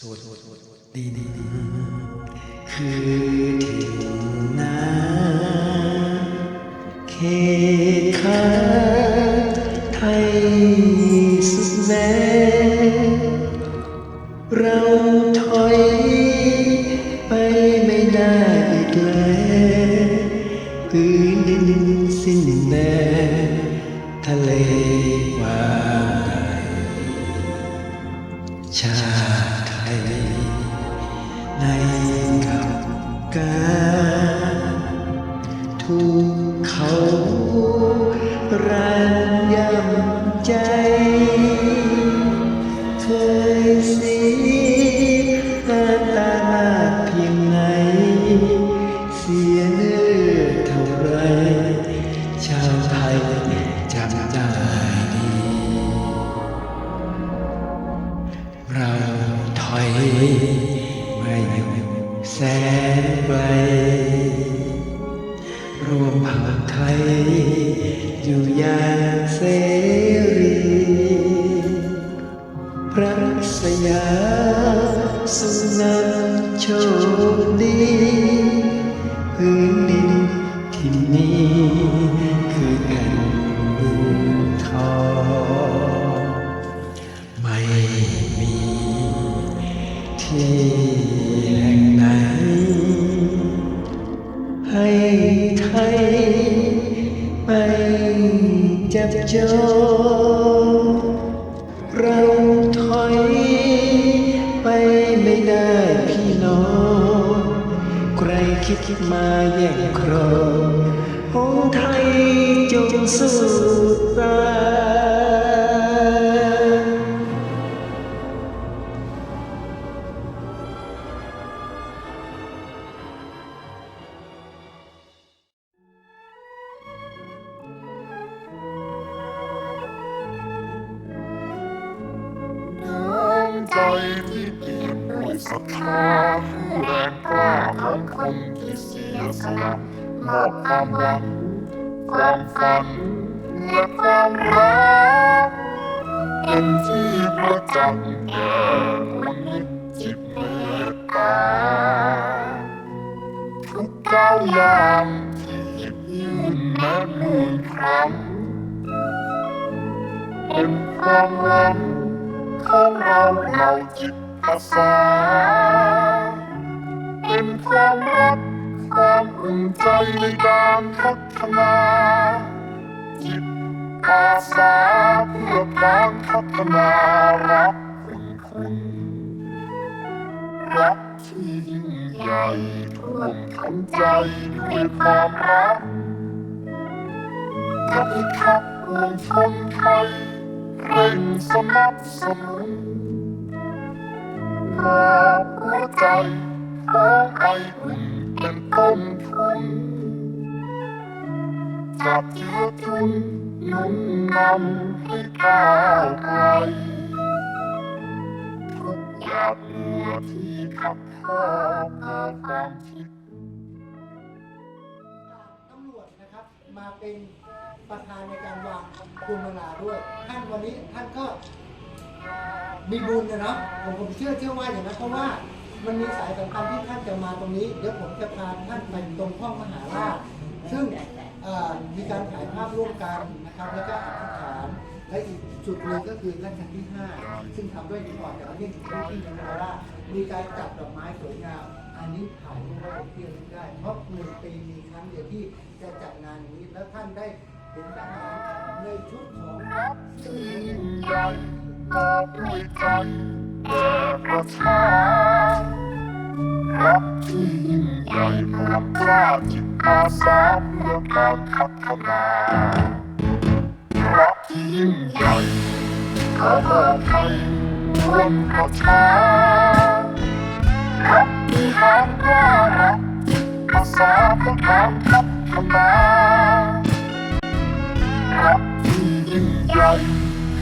ดินคือถิ่นนาเขตขาไทยสุดแสนเราถอยไปไม่ได้อีกแล้ว ហើយមកសែបៃរួមផាថៃយូយ៉ាងសេរីប្រាក់សយាសុណានជោគឌី จับจองเราถอยไปไม่ได้พี่น้อง ใครคิดมาแย่งครองของไทยจงสู้ตาย ที่เปี่ยมด้วยศรัทธาคือแรงกล้าของคนที่เสียสละมอบความหวังความฝันและความรักเป็นที่ประจักษ์แก่คนมิตรจิตเมตตาทุกก้าวย่างที่หยิบยื่นแม้หมื่นครั้งเป็นความหวัง ของเราเราจิตอาสาเป็นความรักความอุ่นใจในการพัฒนาจิตอาสาเพื่อการพัฒนารักคุณคุณรักที่ยิ่งใหญ่ท่วมท้นใจด้วยความรักกับพิทักษ์ปวงชนไทย เร่งสนับสนุนเพื่อหัวใจของไออุ่นเป็นต้นทุนจับเชื้อทุนนุนนำให้ก้าวไกลทุกหยาดเหงื่อที่ขับพ่อเกิดความคิด มาเป็นประธานในการวางพวงมาลาด้วย ท่านวันนี้ท่านก็มีบุญนะเนาะผมผมเชื่อเชื่อว่าอย่างนั้นเพราะว่ามันมีสายสำคัญที่ท่านจะมาตรงนี้ เดี๋ยวผมจะพาท่านไปตรงห้องมหาราชซึ่งมีการถ่ายภาพร่วมกันนะครับ แล้วก็อธิษฐาน และอีกจุดหนึ่งก็คือรัชกาลที่ 5 ซึ่งทำด้วยหินอ่อนแต่ว่านี่ถึงที่ที่มหาราชมีการจัดดอกไม้สวยงาม อันนี้ถ่ายรูปไว้เป็นที่ระลึกได้ เพราะหนึ่งปีมีครั้งเดียวที่จะจัดงานนี้แล้วท่านได้เห็นทหารในชุดของที่ยิ่งใหญ่มอบด้วยใจแด่ประชารักที่ยิ่งใหญ่เพื่อกล้าจิตอาสาเพื่อการพัฒนารักที่ยิ่งใหญ่ขอเบอกให้รวมประชาาสาเพื่อการพัฒนารักที่ยิ่งใหญ่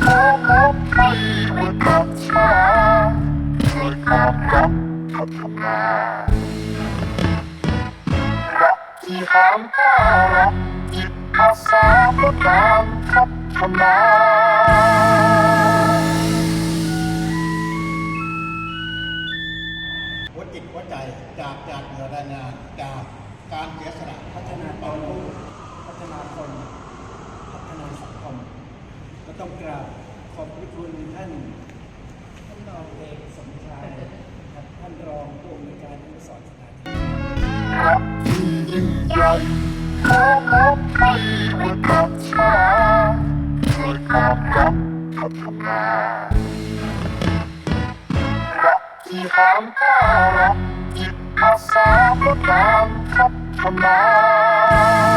ขอมอบให้ด้วยกับชาด้วยความรักพัฒนารักที่หามก้ารักจิตอาสาเพื่อการพัฒนา ต้องกราบขอบพระคุณท่านท่านรองเอกสมชายครับท่านรองผู้อำนวยการอนุสรณ์สถานที่รักที่ยิ่งใหญ่ขอมอบให้ด้วยกับชาด้วยความรักพัฒนารักที่หามห้ารักจิตอาสาเพื่อการพัฒนา